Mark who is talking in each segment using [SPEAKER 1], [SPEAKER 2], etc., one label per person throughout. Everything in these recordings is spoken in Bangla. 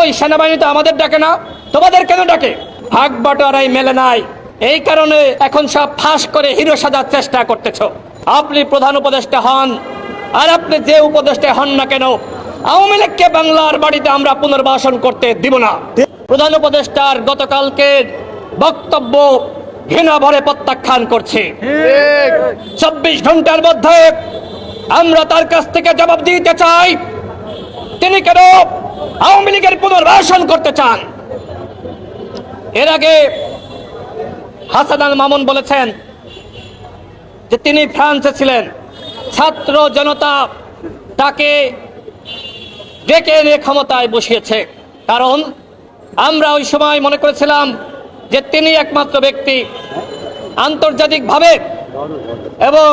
[SPEAKER 1] ওই সেনাবাহিনী তো আমাদের ডাকে না, তোমাদের কেন ডাকে? ভাগ বাটোয়ারাই মেলে নাই। এই কারণে এখন সব ফাঁস করে হিরো সাজার চেষ্টা করতেছ। আপনি প্রধান উপদেষ্টা হন, আর আপনি যে উপদেষ্টা হন না কেন, আওয়ামী লীগকে বাংলার বাড়িতে আমরা পুনর্বাসন করতে দিব না। প্রধান উপদেষ্টার গতকালকে বক্তব্য ঘৃণা ভরে প্রত্যাখ্যান করছে। চব্বিশ ঘণ্টার মধ্যে আমরা তার কাছ থেকে জবাব দিতে চাই। তিনি কেন আওয়ামী লীগের পুনর্বাসন করতে চান। এর আগে হাসান মামুন বলেছেন যে তিনি ফ্রান্সে ছিলেন। ছাত্র জনতা তাকে ডেকে এনে ক্ষমতায় বসিয়েছে। কারণ আমরা ওই সময় মনে করেছিলাম যে তিনি একমাত্র ব্যক্তি আন্তর্জাতিকভাবে এবং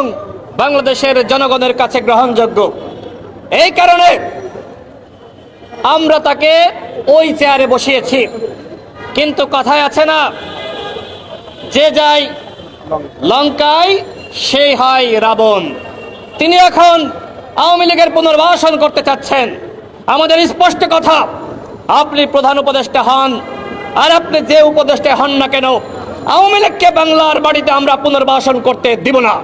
[SPEAKER 1] বাংলাদেশের জনগণের কাছে গ্রহণযোগ্য। এই কারণে আমরা তাকে ওই চেয়ারে বসিয়েছি। কিন্তু কথায় আছে না যে যায় লঙ্কায় সেই হয় রাবণ। তিনি এখন আওয়ামী লীগের পুনর্বাসন করতে চাচ্ছেন। আমাদের স্পষ্ট কথা আপনি প্রধান উপদেষ্টা হন আর আপনি যে উপদেষ্টা হন না কেন আওয়ামী লীগকে বাংলার বাড়িতে আমরা পুনর্বাসন করতে দিব না।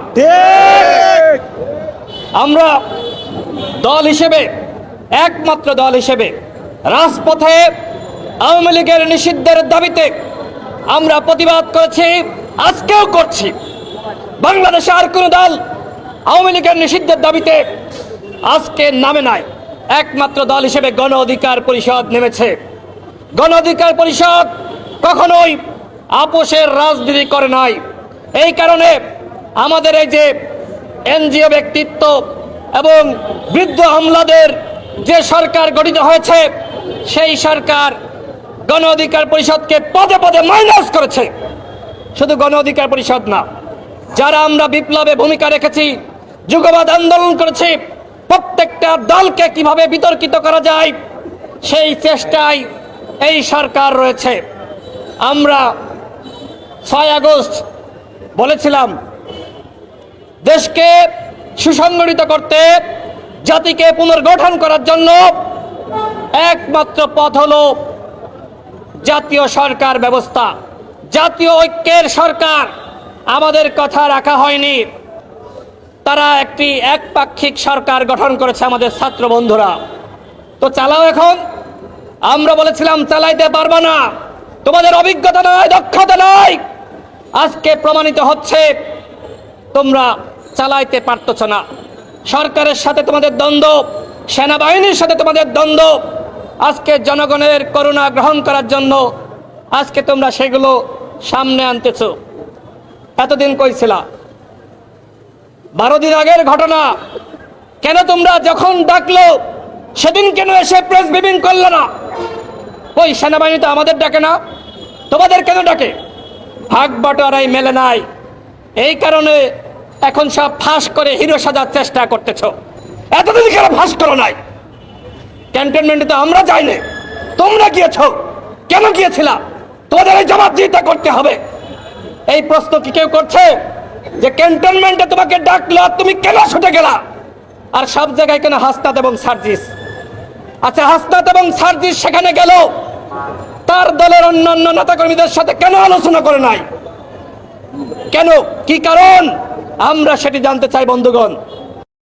[SPEAKER 1] আমরা দল হিসেবে একমাত্র দল হিসেবে রাজপথে আওয়ামী লীগের নিষিদ্ধের দাবিতে আমরা প্রতিবাদ করেছি, আজকেও করছি। বাংলাদেশে আর কোনো দল আওয়ামী লীগের নিষিদ্ধের দাবিতে আজকে নামে নাই। একমাত্র দল হিসেবে গণ অধিকার পরিষদ নেমেছে। গণ অধিকার পরিষদ কখনোই আপোষের রাজনীতি করে নাই। এই কারণে আমাদের এই যে এনজিও ব্যক্তিত্ব এবং বৃদ্ধ আমলাদের যে সরকার গঠিত হয়েছে, সেই সরকার গণ অধিকার পরিষদকে পদে পদে মাইনাস করেছে। শুধু গণ অধিকার পরিষদ না, যারা আমরা বিপ্লবে ভূমিকা রেখেছি, যুগবাদ আন্দোলন করেছি, প্রত্যেকটা দলকে কীভাবে বিতর্কিত করা যায়, সেই চেষ্টায় এই সরকার রয়েছে। আমরা ছয় আগস্ট বলেছিলাম, দেশকে সুসংগঠিত করতে জাতিকে পুনর্গঠন করার জন্য একমাত্র পথ হলো জাতীয় সরকার ব্যবস্থা। জাতীয় ঐক্যের সরকার আমাদের কথা রাখা হয়নি। তারা একটি একপাক্ষিক সরকার গঠন করেছে আমাদের ছাত্র বন্ধুরা। তো চালাও এখন। আমরা বলেছিলাম চালাইতে পারবে না। তোমাদের অভিজ্ঞতা নয়, দক্ষতা নয়। আজকে প্রমাণিত হচ্ছে তোমরা চালাইতে পারতেছ না। সরকারের সাথে তোমাদের দ্বন্দ্ব, সেনাবাহিনীর সাথে তোমাদের দ্বন্দ্ব। আজকে জনগণের করুণা গ্রহণ করার জন্য আজকে তোমরা সেগুলো সামনে আনতেছ। এতদিন কইছিলা, বারো দিন আগের ঘটনা, কেন তোমরা যখন ডাকলো, সেদিন কেন এসে প্রেস ব্রিফিং করল না? ওই সেনাবাহিনী তো আমাদের ডাকে না, তোমাদের কেন ডাকে? ভাগ বাটোয়ারাই মেলে নাই। এই কারণে এখন সব ফাঁস করে হিরো সাজার চেষ্টা করতেছ। এতদিন কেন ফাঁস করো নাই। ক্যান্টনমেন্টে তো আমরা যাইনি তোমরা গিয়েছ। কেন গিয়েছিলা? তোমাদের এই জবাবদিহিতা করতে হবে। এই প্রশ্ন কি কেউ করছে? যে ক্যান্টনমেন্টে তোমাকে ডাকলো তুমি কেন ছুটে গেলা? আর সব জায়গায় কেন হাসনাত এবং সার্জিস? আচ্ছা হাসনাত এবং সার্জিস সেখানে গেল। তার দলের অন্যান্য নেতাকর্মীদের সাথে কেন আলোচনা করে নাই? কেন? কি কারণ? আমরা সেটি জানতে চাই বন্ধুগণ।